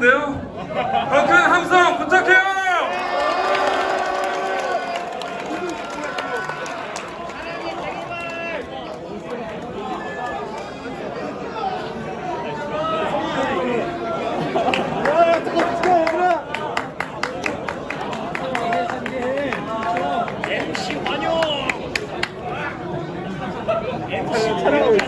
네요. 더큰 함성 부탁해요. 싹다 진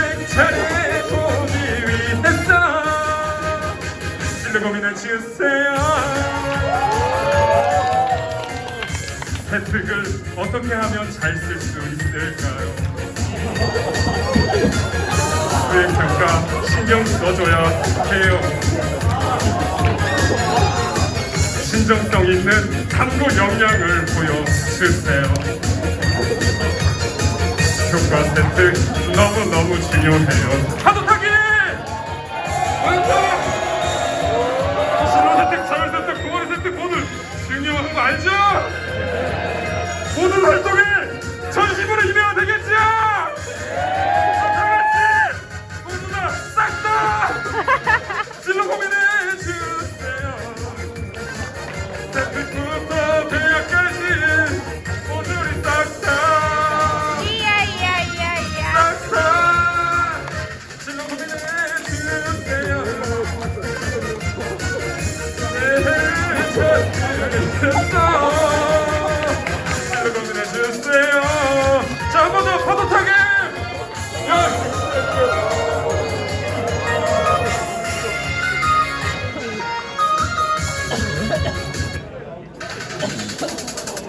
고민해 주세요. 혜택을 어떻게 하면 잘 쓸 수 있을까요? 수행 평가 신경 써줘야 해요. 신정성 있는 탐구 역량을 보여주세요. 효과 혜택 너무너무 중요해요.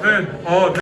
네, 어, 네.